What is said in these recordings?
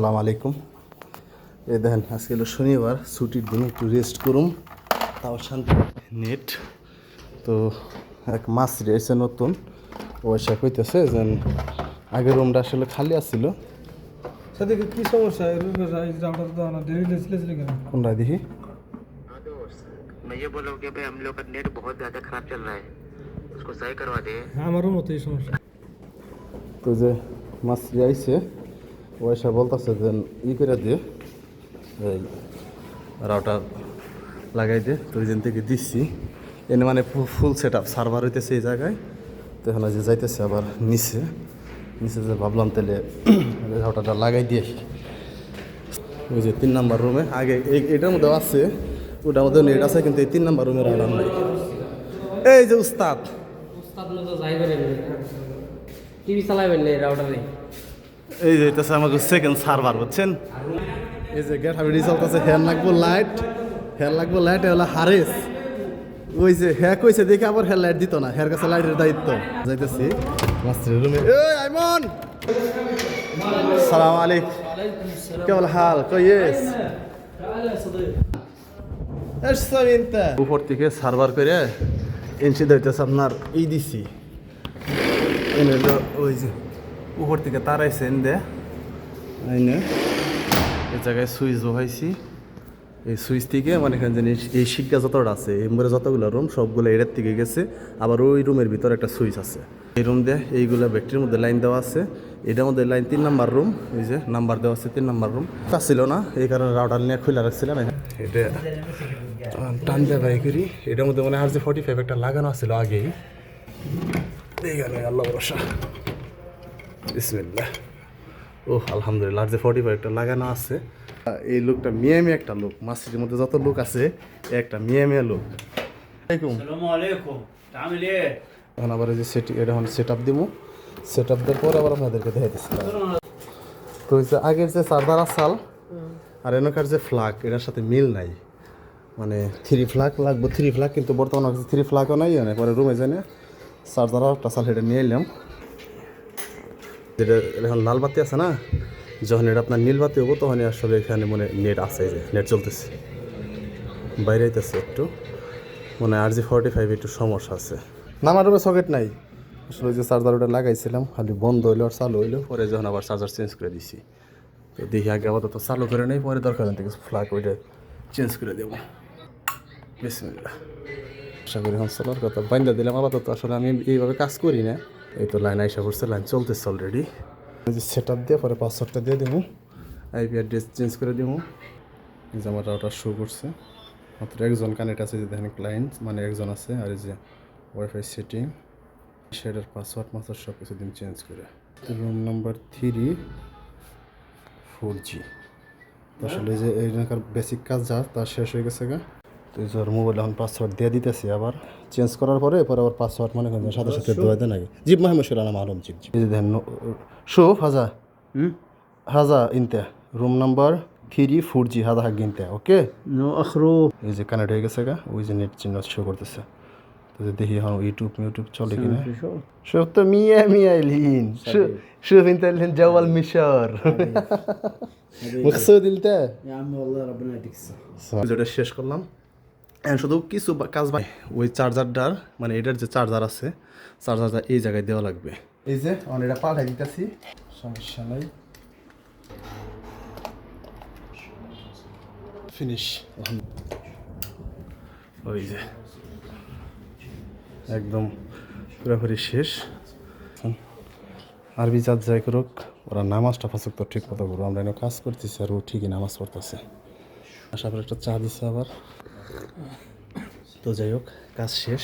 সালাম আলাইকুম এই দেখেন আজকে হলো শনিবার ছুটির দিন একটু রেস্ট করুম তাও শান্তি নেট তো এক মাছ রয়েছে নতুন পয়সা কইতেছে যে আগের রুমটা আসলে খালি আসছিল সেদিকে কি সমস্যা এই রাউটার তো আনা দেরি লেছিল কেন কোনটা দেখি हाँ दोस्त मैं ये बोल रहा हूँ कि भाई हम लोग का नेट बहुत ज़्यादा ख़राब चल रहा है उसको सही करवा दे আমারও মতো এই সমস্যা তো যে মাছটি আইছে পয়সা বলতেছে যে, ই করে দিয়ে এই রাউটার লাগাই দিয়ে তো ওই দিন থেকে দিচ্ছি। এনে মানে ফুল সেট আপ সার্ভার হইতেছে এই জায়গায়। তো এখানে যে যাইতেছে আবার নিচে। নিচে যে ভাবলাম তাহলে রাউটারটা লাগাই দিয়ে ওই যে তিন নাম্বার রুমে আগে এটার মধ্যে আছে, ওটার মধ্যে নেট আছে, কিন্তু এই তিন নাম্বার রুমের রাউটার নাই। এই যে উস্তাদ! উস্তাদ টিভি না রাউটারে এই যে এটা আমাকে সেকেন্ড সার্ভার বুঝছেন? এই যে গেট হাবি রিজাল্ট আছে হেয়ার লাগবো লাইট হেয়ার লাগবো লাইট হলো হারেস ওই যে হ্যাঁ কইছে দেখে আবার হেয়ার লাইট দিত না, হেয়ার কাছে লাইটের দায়িত্ব। যাইতেছি। মাস্টার রুমে এই আইমন! সালাম আলাইকুম। কেমন হাল? কইয়েস উপর থেকে সার্ভার করে এনসি দিতেছে আপনার, এই দিছি। ওই যে উপর থেকে তার আইসে দে এই জায়গায় সুইচ বহাইছি। এই সুইচ থেকে মানে এখানে জানি এই শিক্ষা যতটা আছে, এই মরে যতগুলো রুম সবগুলো এটার থেকে গেছে। আবার ওই রুমের ভিতর একটা সুইচ আছে। এই রুম দিয়ে এইগুলো ব্যাটারির মধ্যে লাইন দেওয়া আছে। এটার মধ্যে লাইন তিন নাম্বার রুম এই যে নাম্বার দেওয়া আছে তিন নাম্বার রুম তা ছিল না, এই কারণে রাউটার নিয়ে খুলে রাখছিলাম এটা টান দেয় বাই করি। এটার মধ্যে মানে আর যে ফর্টি ফাইভ একটা লাগানো আছিল আগেই। আল্লাহ ভরসা। বিসমিল্লা ও আলহামদুলিল্লাহ যে ফর্টি ফাইভ একটা লাগানো আছে। এই লোকটা মিয়ামি একটা লোক মাসির মধ্যে যত লোক আছে একটা মিয়ামি লোক। এখন আবার এই যে সেটি এখন সেট আপ দিব সেট আপ দেওয়ার পর আবার আপনাদেরকে দেখাইতেছি। তো হচ্ছে আগের যে সারদারা সাল আর এনকার যে ফ্লাগ এটার সাথে মিল নাই। মানে থ্রি ফ্লাগ লাগবো থ্রি ফ্লাগ কিন্তু বর্তমানে থ্রি ফ্লাগও নাই পরে রুমে জানে সারদারা একটা সাল এটা নিয়ে এলাম। যেটা এখন লাল বাতি আছে না, যখন এটা আপনার নীল বাতি হব তখনই আসলে এখানে মানে নেট আছে যে, নেট চলতেছে বাইরে আইতেছে একটু মানে আর জি ফর্টি ফাইভ একটু সমস্যা আছে। না আমার রুমে সকেট নাই। আসলে যে চার্জার ওটা লাগাইছিলাম, খালি বন্ধ হইল আর চালু হইল। পরে যখন আবার চার্জার চেঞ্জ করে দিছি। তো দেখি আগে আপাতত চালু করে নেই, পরে দরকার কিছু ফ্লাগ ওইটা চেঞ্জ করে দেবো। বিসমিল্লাহ। আশা করি এখন চলার কথা বাইন্দা দিলাম। আপাতত আসলে আমি এইভাবে কাজ করি না। এই তো লাইন আইসা পড়ছে, লাইন চলতেছে অলরেডি সেট আপ দিয়ে, পরে পাসওয়ার্ডটা দিয়ে দেবো আইপি অ্যাড্রেস চেঞ্জ করে দেবো যে আমার রাউটার শো করছে। মাত্র একজন কানেক্ট আছে যে দেখেন ক্লায়েন্ট মানে একজন আছে, আর এই যে ওয়াইফাই সেটিং সেটার পাসওয়ার্ড মাসওয়ার্ড সব কিছু দিন চেঞ্জ করে। Room number three four G আসলে যে এইখানকার বেসিক কাজ যা, তা শেষ হয়ে গেছে গা। তো এই যে ওর মোবাইল এখন পাসওয়ার্ড দিয়ে দিতেছি আবার চেঞ্জ করার পরে পরে আবার পাসওয়ার্ড মনে করেন সাথে সাথে দেওয়া দেয় নাকি জিপ মাহমুদ আলম আলম জিপ জিপ এই যে দেখেন শো হাজা হাজা ইনতে room number three four G হাজা হাগ ইনতে ওকে نو اخرو এই যে কানেক্ট হয়ে গেছে গা ওই যে নেট চিহ্ন শো করতেছে তো যে দেখি এখন ইউটিউব ইউটিউব চলে কিনা شوف তো মিয়া মিয়া الحين شوف شوف انت الحين جو المشوار مقصود انت يا عمي والله ربنا يديك الصحة যেটা শেষ করলাম এখন শুধু কিছু কাজ ওই চার্জারটার মানে এটার যে চার্জার আছে চার্জারটা এই জায়গায় দেওয়া লাগবে। এই যে আমি এটা পাঠাই দিতেছি। সমস্যা নাই। ফিনিশ ওই যে। একদম পুরোপুরি শেষ। আরবি জাত যাই করুক ওরা নামাজটা ফাঁসুক তো ঠিক মতো করব আমরা এনে কাজ করতেছি আর ও ঠিকই নামাজ পড়তেছে। আশা করি একটা চা দিচ্ছে আবার। তো যাই হোক কাজ শেষ।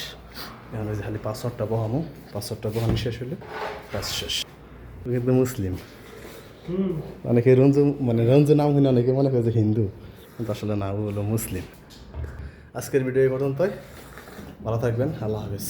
এখন ওই খালি পাসওয়ার্ডটা বহামো পাসওয়ার্ডটা বহানো শেষ হলে কাজ শেষ। কিন্তু মুসলিম। অনেকে রঞ্জু মানে রঞ্জু নাম শুনে অনেকে মনে করে যে হিন্দু কিন্তু আসলে না হলো মুসলিম। আজকের ভিডিও এই পর্যন্তই। ভালো থাকবেন আল্লাহ হাফিজ।